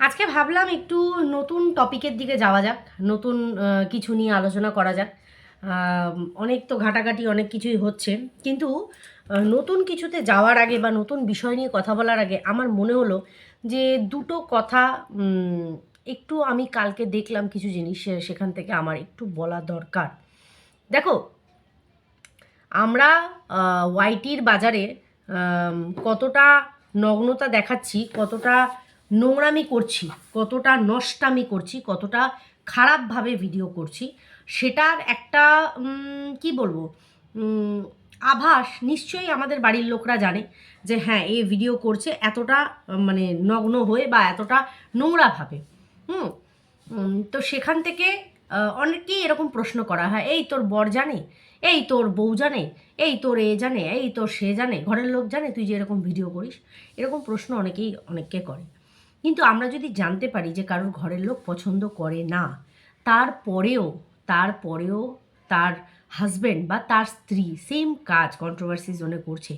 আজকে ভাবলাম একটু নতুন টপিকের দিকে যাওয়া যাক, নতুন কিছু নিয়ে আলোচনা করা যাক। অনেক তো ঘাটাঘাটি অনেক কিছুই হচ্ছে, কিন্তু নতুন কিছুতে যাওয়ার আগে বা নতুন বিষয় নিয়ে কথা বলার আগে আমার মনে হলো যে দুটো কথা একটু আমি কালকে দেখলাম কিছু জিনিস সেখান থেকে আমার একটু বলা দরকার। দেখো, আমরা ওয়াইটির বাজারে কতটা নগ্নতা দেখাচ্ছি, কতটা নোংরামি করছি, কতটা নষ্টামি করছি, কতটা খারাপভাবে ভিডিও করছি, সেটার একটা কি বলব আভাস নিশ্চয়ই আমাদের বাড়ির লোকরা জানে যে হ্যাঁ এই ভিডিও করছে এতটা মানে নগ্ন হয়ে বা এতটা নোংরাভাবে। হুম তো সেখান থেকে অনেকেই এরকম প্রশ্ন করা হয়, এই তোর বর জানে? এই তোর বউ জানে? এই তোর এ জানে? এই তোর সে জানে? ঘরের লোক জানে তুই যে এরকম ভিডিও করিস? এরকম প্রশ্ন অনেকেই, অনেককে করে। কিন্তু আমরা যদি জানতে পারি যে কারোর ঘরের লোক পছন্দ করে না, তারপরেও তারপরেও তার হাজব্যান্ড বা তার স্ত্রী সেম কাজ কন্ট্রোভার্সি জোনে করছে,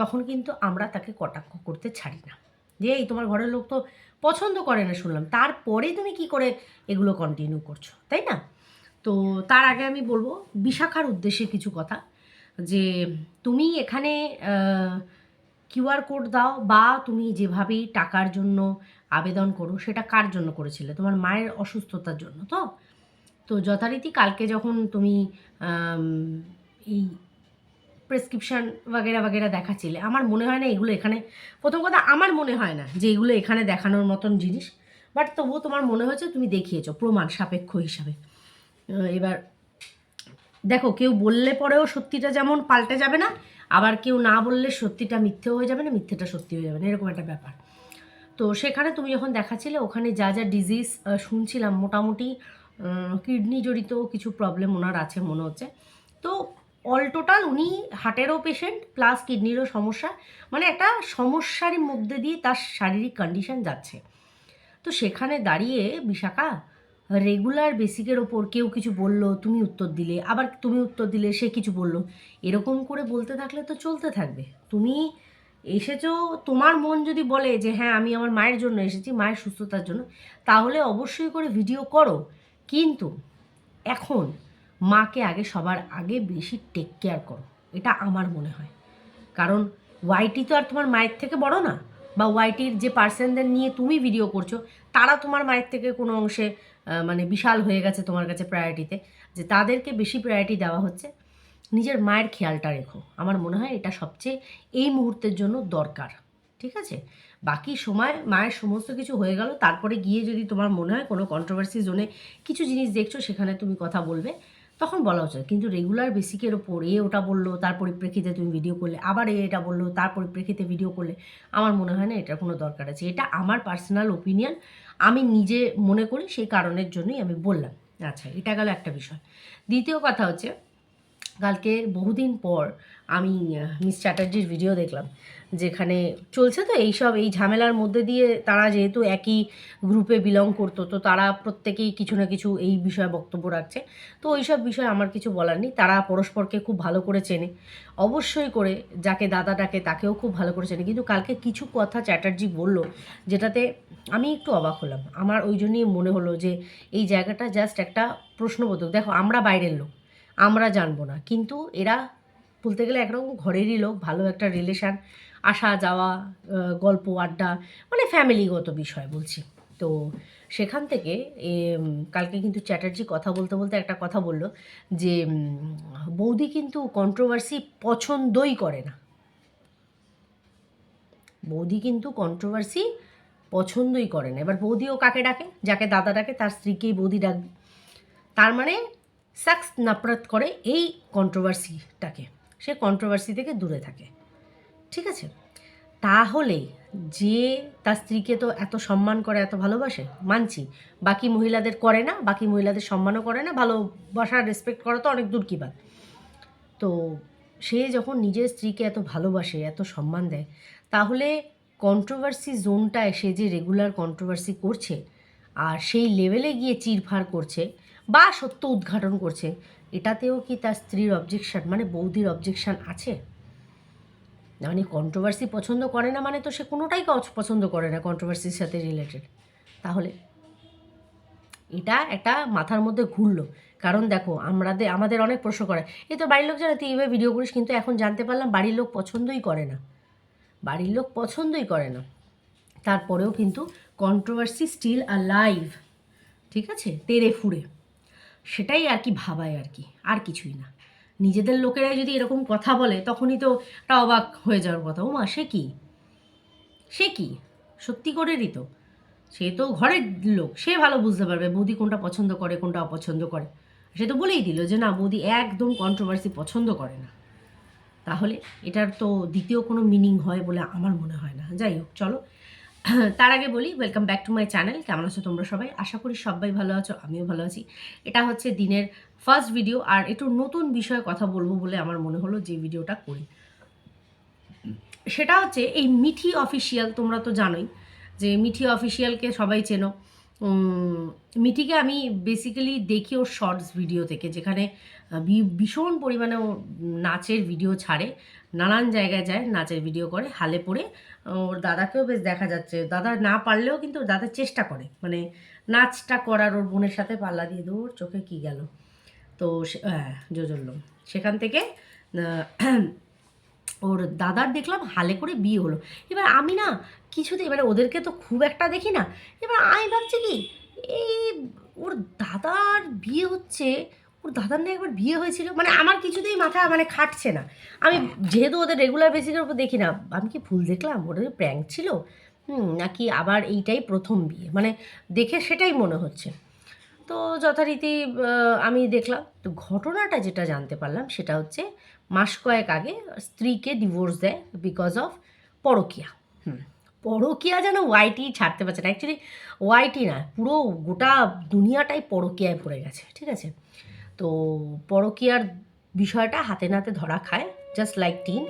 তখন কিন্তু আমরা তাকে কটাক্ষ করতে ছাড়ি না। যে, এই তোমার ঘরের লোক তো পছন্দ করে না, শুনলাম। তারপরে তুমি কি করে এগুলো কন্টিনিউ করছ, তাই না? তো তার আগে আমি বলব, বিশাখার উদ্দেশ্যে কিছু কথা, যে তুমি এখানে কিউআর কোড দাও বা তুমি যেভাবেই টাকার জন্য আবেদন করো সেটা কার জন্য করেছিলে? তোমার মায়ের অসুস্থতার জন্য, তো? তো যথারীতি কালকে যখন তুমি এই প্রেসক্রিপশান বাগেরা বাগেরা দেখাচ্ছিলে, আমার মনে হয় না এগুলো এখানে, প্রথম কথা আমার মনে হয় না যে এগুলো এখানে দেখানোর মতন জিনিস, বাট তবুও তোমার মনে হয়েছে তুমি দেখিয়েছো, প্রমাণ সাপেক্ষ হিসাবে। এবার দেখো, কেউ বললে পরেও সত্যিটা যেমন পাল্টে যাবে না, আবার কেউ না বললে সত্যিটা মিথ্যেও হয়ে যাবে না, মিথ্যেটা সত্যি হয়ে যাবে না, এরকম একটা ব্যাপার। তো সেখানে তুমি যখন দেখাচ্ছিলে, ওখানে যা যা ডিজিজ শুনছিলাম, মোটামুটি কিডনি জড়িত কিছু প্রবলেম ওনার আছে মনে হচ্ছে। তো অল টোটাল উনি হার্টেরও পেশেন্ট প্লাস কিডনিরও সমস্যা। মানে একটা সমস্যার মধ্যে দিয়ে তার শারীরিক কন্ডিশন যাচ্ছে। তো সেখানে দাঁড়িয়ে বিশাখা রেগুলার বেসিকের ওপর কেউ কিছু বলল, তুমি উত্তর দিলে, আবার তুমি উত্তর দিলে সে কিছু বলল। এরকম করে বলতে থাকলে তো চলতে থাকবে। তুমি এসেছ? তোমার মন যদি বলে যে হ্যাঁ আমি আমার মায়ের জন্য এসেছি, মায়ের সুস্থতার জন্য, তাহলে অবশ্যই করে ভিডিও করো। কিন্তু এখন মাকে আগে সবার আগে বেশি টেক কেয়ার করো। এটা আমার মনে হয়। কারণ ওয়াইটি তো আর তোমার মায়ের থেকে বড় না। বা ওয়াইটির যে পার্সনদের নিয়ে তুমি ভিডিও করছ, তারা তোমার মায়ের থেকে কোনো অংশে মানে বিশাল হয়ে গেছে তোমার কাছে প্রায়োরিটিতে যে তাদেরকে বেশি প্রায়োরিটি দেওয়া হচ্ছে। নিজের মায়ের খেয়ালটা রেখো। আমার মনে হয় এটা সবচেয়ে এই মুহূর্তের জন্য দরকার, ঠিক আছে? বাকি সময় মায়ের সমস্ত কিছু হয়ে গেল, তারপরে গিয়ে যদি তোমার মনে হয় কোনো কন্ট্রোভার্সি জোনে কিছু জিনিস দেখছ, সেখানে তুমি কথা বলবে, তখন বলা উচিত। কিন্তু রেগুলার বেসিকের ওপর এ ওটা বলল, তার পরিপ্রেক্ষিতে তুমি ভিডিও করলে, আবার এ এটা বলল, তার পরিপ্রেক্ষিতে ভিডিও করলে, আমার মনে হয় না এটার কোনো দরকার আছে। এটা আমার পার্সোনাল ওপিনিয়ন আমি নিজে মনে করি, সেই কারণের জন্যই আমি বললাম। আচ্ছা এটা গেল একটা বিষয়। দ্বিতীয় কথা হচ্ছে কালকে বহুদিন পর আমি মিস চ্যাটার্জির ভিডিও দেখলাম, যেখানে চলছে তো এইসব, এই ঝামেলার মধ্যে দিয়ে তারা যেহেতু একই গ্রুপে বিলং করতো, তো তারা প্রত্যেকেই কিছু না কিছু এই বিষয়ে বক্তব্য রাখছে। তো ওইসব বিষয়ে আমার কিছু বলার নেই, তারা পরস্পরকে খুব ভালো করে চেনে। অবশ্যই করে যাকে দাদা ডাকে তাকেও খুব ভালো করে চেনে। কিন্তু কালকে কিছু কথা চ্যাটার্জি বলল, যেটাতে আমি একটু অবাক হলাম। আমার ওই জন্যই মনে হলো যে, এই জায়গাটা জাস্ট একটা প্রশ্নবোধক। দেখো, আমরা বাইরের লোক। আমরা জানব না। কিন্তু এরা বলতে গেলে একরকম ঘরেরই লোক, ভালো একটা রিলেশান আসা, যাওয়া গল্প, আড্ডা মানে ফ্যামিলিগত বিষয় বলছি। তো সেখান থেকে কালকে কিন্তু চ্যাটার্জি কথা বলতে বলতে একটা কথা বলল যে বৌদি কিন্তু কন্ট্রোভার্সি পছন্দই করে না। বৌদি কিন্তু কন্ট্রোভার্সি পছন্দই করে না। এবার বৌদিও কাকে ডাকে? যাকে দাদা ডাকে, তার স্ত্রীকেই বৌদি ডাকবে তার মানে সাক্স নাপরাত করে এই কন্ট্রোভার্সিটাকে সে কন্ট্রোভার্সি থেকে দূরে থাকে। ঠিক আছে? তাহলে যে তার স্ত্রীকে তো এত সম্মান করে, এত ভালোবাসে, মানছি। বাকি মহিলাদের করে না, বাকি মহিলাদের সম্মানও করে না ভালোবাসা রেসপেক্ট করা তো অনেক দূর কি বাদ তো সে যখন নিজের স্ত্রীকে এত ভালোবাসে, এত সম্মান দেয়, তাহলে কন্ট্রোভার্সি জোনটায় সে যে রেগুলার কন্ট্রোভার্সি করছে, আর সেই লেভেলে গিয়ে চিরফার করছে বা সত্য উদ্ঘাটন করছে, এটাতেও কি তার স্ত্রীর অবজেকশান মানে বৌদির অবজেকশান আছে? মানে কন্ট্রোভার্সি পছন্দ করে না মানে তো সে কোনোটাই পছন্দ করে না কন্ট্রোভার্সির সাথে রিলেটেড তাহলে এটা একটা মাথার মধ্যে ঘুরলো। কারণ দেখো আমাদের আমাদের অনেক প্রশ্ন করে এই তো বাড়ির লোক জানে, তুই এইভাবে ভিডিও করিস, কিন্তু এখন জানতে পারলাম বাড়ির লোক পছন্দই করে না। বাড়ির লোক পছন্দই করে না। তারপরেও কিন্তু কন্ট্রোভার্সি স্টিল আর লাইভ ঠিক আছে? তেরে ফুড়ে। সেটাই আর কি ভাবায় আর কি, আর কিছুই না। নিজেদের লোকেরাই যদি এরকম কথা বলে, তখনই তো একটা অবাক হয়ে যাওয়ার কথা। ও মা সে কি? সে কি? সত্যি করেরই তো। সে তো ঘরের লোক, সে ভালো বুঝতে পারবে বৌদি কোনটা পছন্দ করে, কোনটা অপছন্দ করে। সে তো বলেই দিল যে না বৌদি একদম কন্ট্রোভার্সি পছন্দ করে না। তাহলে এটার তো দ্বিতীয় কোনো মিনিং হয় বলে আমার মনে হয় না। যাই হোক, চলো। তার আগে বলি welcome back to my channel কেমন আছো তোমরা সবাই? আশা করি সবাই ভালো আছো, আমিও ভালো আছি। এটা হচ্ছে দিনের ফার্স্ট ভিডিও আর একটু নতুন বিষয়ে কথা বলব বলে আমার মনে হলো যে ভিডিওটা করি। সেটা হচ্ছে, এই মিঠি অফিসিয়াল তোমরা তো জানোই যে মিঠি অফিসিয়ালকে সবাই চেনো। মিঠিকে আমি বেসিক্যালি দেখি ওর শর্টস ভিডিও থেকে, যেখানে ভীষণ পরিমাণে ও নাচের ভিডিও ছাড়ে, নানান জায়গায় যায়, নাচের ভিডিও করে, হালে পড়ে ওর দাদাকেও বেশ দেখা যাচ্ছে। দাদা না পারলেও কিন্তু দাদা চেষ্টা করে। মানে নাচটা করার ওর বোনের সাথে পাল্লা দিয়ে দূর চোখে কি গেল? তো হ্যাঁ জোজল্য সেখান থেকে ওর দাদার দেখলাম হালে করে বিয়ে হলো। এবার আমি না কিছুতে, এবারে ওদেরকে তো খুব একটা দেখি না। এবার আমি ভাবছি কি, এই ওর দাদার বিয়ে হচ্ছে ওর দাদার না একবার বিয়ে হয়েছিল? মানে আমার কিছুতেই মাথা মানে খাটছে না। আমি যেহেতু ওদের রেগুলার বেসিসের উপর দেখি না, আমি কি ভুল দেখলাম? ওটা প্র্যাঙ্ক ছিল? হুম, নাকি আবার এইটাই প্রথম বিয়ে? মানে দেখে সেটাই মনে হচ্ছে। তো যথারীতি আমি দেখলাম। তো ঘটনাটা যেটা জানতে পারলাম সেটা হচ্ছে মাস কয়েক আগে স্ত্রীকে ডিভোর্স দেয় বিকজ অফ পরকিয়া। হুম, পরকিয়া যেন ওয়াইটি ছাড়তে পারছে না। অ্যাকচুয়ালি ওয়াইটি না, পুরো গোটা দুনিয়াটাই পরকিয়ায় পড়ে গেছে, ঠিক আছে? তো পরকিয়ার বিষয়টা হাতে নাতে ধরা খায় জাস্ট লাইক টিন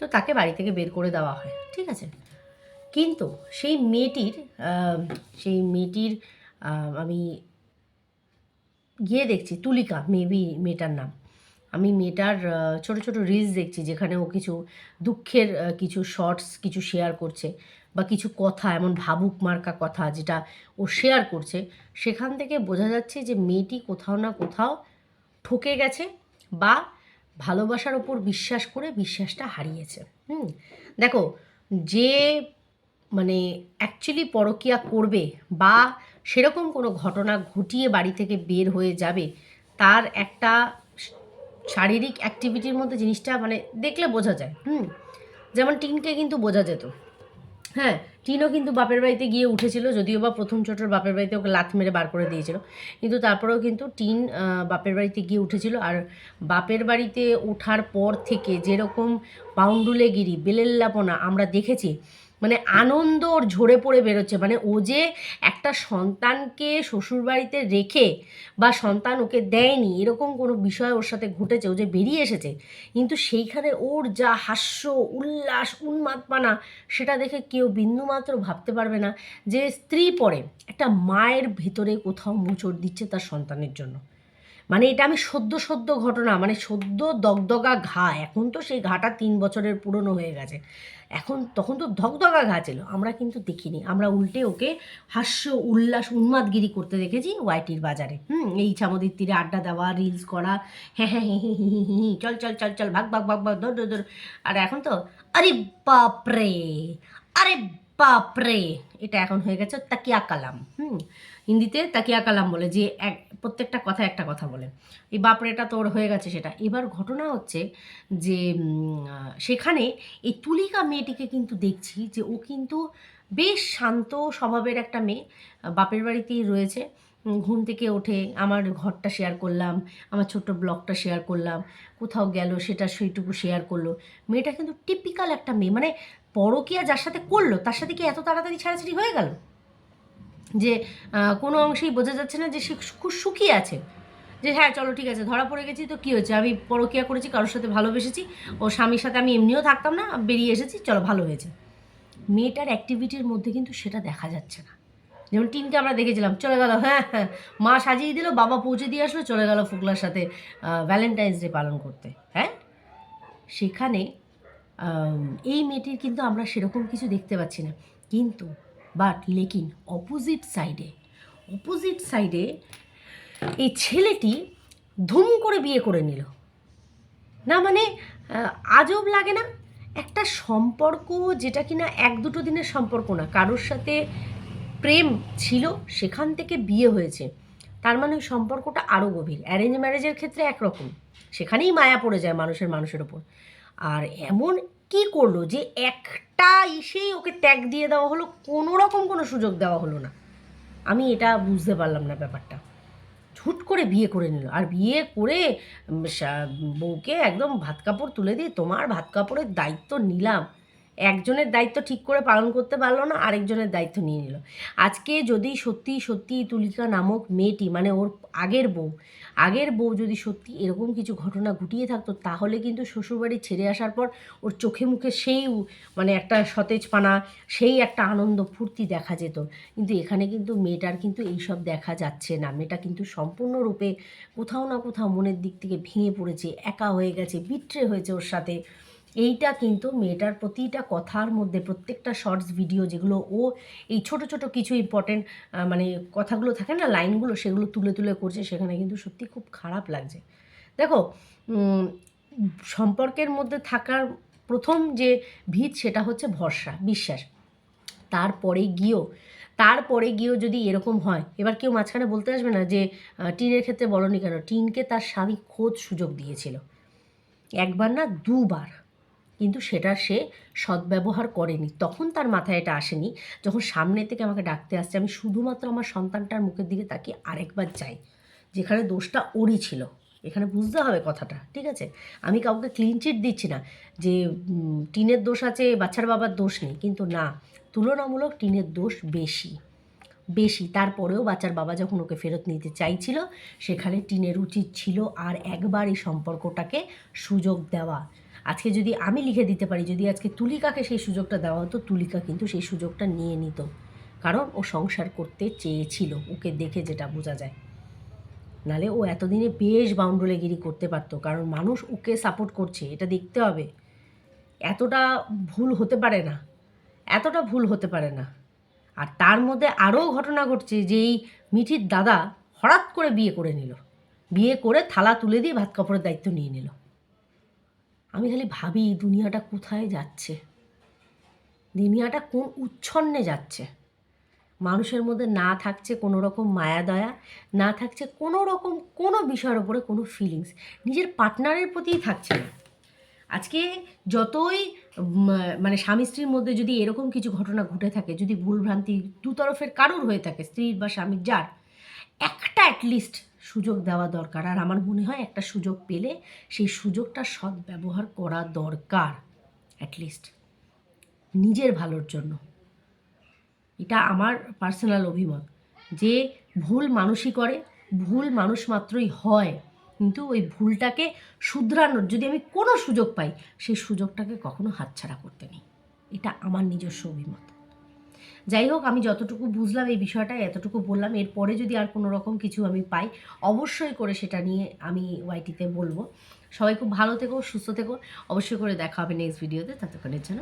তো তাকে বাড়ি থেকে বের করে দেওয়া হয়, ঠিক আছে? কিন্তু সেই মেয়েটির সেই মেয়েটির আমি গিয়ে দেখছি, তুলিকা, মেবি মেয়েটার নাম। আমি মেয়েটার ছোট ছোট রিলস দেখছি যেখানে ও কিছু দুঃখের কিছু শর্টস কিছু শেয়ার করছে বা কিছু কথা, এমন ভাবুক মার্কা কথা যেটা ও শেয়ার করছে। সেখান থেকে বোঝা যাচ্ছে যে মেয়েটি কোথাও না কোথাও ঠকে গেছে বা ভালোবাসার ওপর বিশ্বাস করে বিশ্বাসটা হারিয়েছে। হুম, দেখো, যে মানে অ্যাকচুয়ালি পরকিয়া করবে বা সেরকম কোনো ঘটনা ঘটিয়ে বাড়ি থেকে বের হয়ে যাবে, তার একটা শারীরিক অ্যাক্টিভিটির মধ্যে জিনিসটা মানে দেখলে বোঝা যায়। হুম, যেমন টিনকে কিন্তু বোঝা যেত। হ্যাঁ টিনও কিন্তু বাপের বাড়িতে গিয়ে উঠেছিল, যদিও বা প্রথম ছোটোর বাপের বাড়িতে ওকে লাথ মেরে বার করে দিয়েছিল। কিন্তু তারপরেও কিন্তু টিন বাপের বাড়িতে গিয়ে উঠেছিল। আর বাপের বাড়িতে ওঠার পর থেকে যেরকম পাউন্ডুলেগিরি, বেলেল্লাপনা আমরা দেখেছি মানে আনন্দ ওর ঝরে পড়ে বেরোচ্ছে। মানে ও যে একটা সন্তানকে শ্বশুরবাড়িতে রেখে বা সন্তান ওকে দেয়নি, এরকম কোনো বিষয় ওর সাথে ঘটেছে, ও যে বেরিয়ে এসেছে, কিন্তু সেইখানে ওর যা হাস্য, উল্লাস, উন্মাদপানা, সেটা দেখে কেউ বিন্দুমাত্র ভাবতে পারবে না যে স্ত্রী পরে একটা মায়ের ভেতরে কোথাও মোচড় দিচ্ছে তার সন্তানের জন্য। মানে এটা আমি সদ্য সদ্য ঘটনা মানে সদ্য দগদগা ঘা, এখন তো সেই ঘাটা তিন বছরের পুরনো হয়ে গেছে। এখন তখন তো ধগধগা ঘা ছিল, আমরা কিন্তু দেখিনি। আমরা উল্টে ওকে হাস্য, উল্লাস, উন্মাদগিরি করতে দেখেছি ওয়াইটির বাজারে। হুম, এই ইছামতির তীরে আড্ডা দেওয়া রিলস করা হ্যাঁ হ্যাঁ হি হি হি হি চল চল চল চল, ভাগ ভাগ ভাগ ভাগ দৌড় দৌড় আর এখন তো, আরে বাপরে, আরে বাপরে, এটা এখন হয়ে গেছে তাকিয়া কালাম হুম? হিন্দিতে তাকিয়া কালাম বলে, যে এক, প্রত্যেকটা কথা একটা কথা বলে। এই বাপরেটা তোর হয়ে গেছে সেটা। এবার ঘটনা হচ্ছে যে সেখানে এই তুলিকা মেয়েটিকে কিন্তু দেখছি যে ও কিন্তু বেশ শান্ত স্বভাবের একটা মেয়ে। বাপের বাড়িতেই রয়েছে। ঘুম থেকে ওঠে আমার ঘরটা শেয়ার করলাম, আমার ছোট্ট ব্লগটা শেয়ার করলাম, কোথাও গেল সেটা সেইটুকু শেয়ার করল। মেয়েটা কিন্তু টিপিক্যাল একটা মেয়ে মানে পরকিয়া যার সাথে করল, তার সাথে কি এত তাড়াতাড়ি ছাড়াছাড়ি হয়ে গেল? যে কোনো অংশেই বোঝা যাচ্ছে না যে সে খুব সুখী আছে। যে হ্যাঁ চলো ঠিক আছে, ধরা পড়ে গেছি তো কী হয়েছে? আমি পরকিয়া করেছি, কারোর সাথে ভালোবেসেছি, ও স্বামীর সাথে আমি এমনিও থাকতাম না, বেরিয়ে এসেছি, চলো ভালো হয়েছে। মেয়েটার অ্যাক্টিভিটির মধ্যে কিন্তু সেটা দেখা যাচ্ছে না। যেমন টিনকে আমরা দেখেছিলাম, চলে গেল হ্যাঁ হ্যাঁ মা সাজিয়ে দিল, বাবা পৌঁছে দিয়ে আসলো, চলে গেল ফুকলার সাথে ভ্যালেন্টাইন্স ডে পালন করতে হ্যাঁ? সেখানে এই মেয়েটির কিন্তু আমরা সেরকম কিছু দেখতে পাচ্ছি না। কিন্তু বাট লেকিন অপোজিট সাইডে অপোজিট সাইডে এই ছেলেটি ধুম করে বিয়ে করে নিল। না মানে আজব লাগে না? একটা সম্পর্ক যেটা কিনা এক দুটো দিনের সম্পর্ক না, কারোর সাথে প্রেম ছিল, সেখান থেকে বিয়ে হয়েছে। তার মানে ওই সম্পর্কটা আরও গভীর। অ্যারেঞ্জ ম্যারেজের ক্ষেত্রে একরকম। সেখানেই মায়া পড়ে যায় মানুষের মানুষের ওপর। আর এমন কি করল যে একটা ইসেই ওকে ত্যাগ দিয়ে দেওয়া হলো কোনো রকম কোনো সুযোগ দেওয়া হলো না। আমি এটা বুঝতে পারলাম না ব্যাপারটা। ঝুট করে বিয়ে করে নিল। আর বিয়ে করে বউকে একদম ভাত কাপড় তুলে দিয়ে তোমার ভাত কাপড়ের দায়িত্ব নিলাম। একজনের দায়িত্ব ঠিক করে পালন করতে পারল না, আরেকজনের দায়িত্ব নিয়ে নিল। আজকে যদি সত্যি সত্যি তুলিকা নামক মেয়েটি মানে ওর আগের বউ আগের বউ যদি সত্যি এরকম কিছু ঘটনা ঘটিয়ে থাকতো, তাহলে কিন্তু শ্বশুরবাড়ি ছেড়ে আসার পর ওর চোখে মুখে সেই মানে একটা সতেজপানা, সেই একটা আনন্দ ফুর্তি দেখা যেত। কিন্তু এখানে কিন্তু মেয়েটার কিন্তু এইসব দেখা যাচ্ছে না। মেয়েটা কিন্তু সম্পূর্ণরূপে কোথাও না কোথাও মনের দিক থেকে ভেঙে পড়েছে, একা হয়ে গেছে, বিট্রে হয়েছে ওর সাথে। এইটা কিন্তু মেয়েটার প্রতিটা কথার মধ্যে প্রত্যেকটা শর্টস ভিডিও যেগুলো ও এই ছোট ছোট কিছু ইম্পর্টেন্ট মানে কথাগুলো থাকে না লাইনগুলো সেগুলো তুলে তুলে করছে, সেখানে কিন্তু সত্যি খুব খারাপ লাগছে। দেখো সম্পর্কের মধ্যে থাকার প্রথম যে ভিত সেটা হচ্ছে ভরসা, বিশ্বাস। তারপরে গিয়েও তারপরে গিয়েও যদি এরকম হয়, এবার কেউ মাঝখানে বলতে আসবে না যে টিনের ক্ষেত্রে বলনি কেন? টিনকে তার স্বামী খোঁজ সুযোগ দিয়েছিল। একবার না দুবার কিন্তু সেটা সে সদ্ব্যবহার করেনি। তখন তার মাথায় এটা আসেনি। যখন সামনে থেকে আমাকে ডাকতে আসছে, আমি শুধুমাত্র আমার সন্তানটার মুখের দিকে তাকিয়ে আরেকবার চাই যেখানে দোষটা ওরই ছিল। এখানে বুঝতে হবে কথাটা, ঠিক আছে? আমি কাউকে ক্লিন চিট দিচ্ছি না যে টিনের দোষ আছে, বাচ্চার বাবার দোষ নেই। কিন্তু না, তুলনামূলক টিনের দোষ বেশি। বেশি। তারপরেও বাচ্চার বাবা যখন ওকে ফেরত নিতে চাইছিল, সেখানে টিনের উচিত ছিল আর একবার এই সম্পর্কটাকে সুযোগ দেওয়া। আজকে যদি আমি লিখে দিতে পারি, যদি আজকে তুলিকাকে সেই সুযোগটা দেওয়া হতো, তুলিকা কিন্তু সেই সুযোগটা নিয়ে নিত। কারণ ও সংসার করতে চেয়েছিল, ওকে দেখে যেটা বোঝা যায়। নালে ও এতদিনে বেশ বাউন্ডুলেগিরি করতে পারতো, কারণ মানুষ ওকে সাপোর্ট করছে, এটা দেখতে হবে। এতটা ভুল হতে পারে না, এতটা ভুল হতে পারে না। আর তার মধ্যে আরও ঘটনা ঘটছে যে এই মিঠির দাদা হঠাৎ করে বিয়ে করে নিল। বিয়ে করে থালা তুলে দিয়ে ভাত কাপড়ের দায়িত্ব নিয়ে নিল। আমি খালি ভাবি দুনিয়াটা কোথায় যাচ্ছে? দুনিয়াটা কোন উচ্ছন্নে যাচ্ছে? মানুষের মধ্যে না থাকছে কোনো রকম মায়া দয়া, না থাকছে কোনো রকম কোনো বিষয়ের ওপরে কোনো ফিলিংস নিজের পার্টনারের প্রতিই থাকছে না। আজকে যতই মানে স্বামী স্ত্রীর মধ্যে যদি এরকম কিছু ঘটনা ঘটে থাকে, যদি ভুলভ্রান্তি দু তরফের কারোর হয়ে থাকে, স্ত্রীর বা স্বামীর, যার, একটা অ্যাটলিস্ট সুযোগ দেওয়া দরকার। আর আমার মনে হয় একটা সুযোগ পেলে সেই সুযোগটা সৎ ব্যবহার করা দরকার অ্যাটলিস্ট নিজের ভালোর জন্য। এটা আমার পার্সোনাল অভিমত। যে ভুল মানুষই করে, ভুল মানুষ মাত্রই হয়। কিন্তু ওই ভুলটাকে শুধরানোর, যদি আমি কোনো সুযোগ পাই, সেই সুযোগটাকে কখনো হাতছাড়া করতে নেই। এটা আমার নিজস্ব অভিমত। যাই হোক, আমি যতটুকু বুঝলাম এই বিষয়টা এতটুকু বললাম। এরপরে যদি আর কোনো রকম কিছু আমি পাই, অবশ্যই করে সেটা নিয়ে আমি ওয়াইটিতে বলব। সবাই খুব ভালো থেকো, সুস্থ থেকো। অবশ্যই করে দেখা হবে নেক্সট ভিডিওতে ততক্ষণের জন্য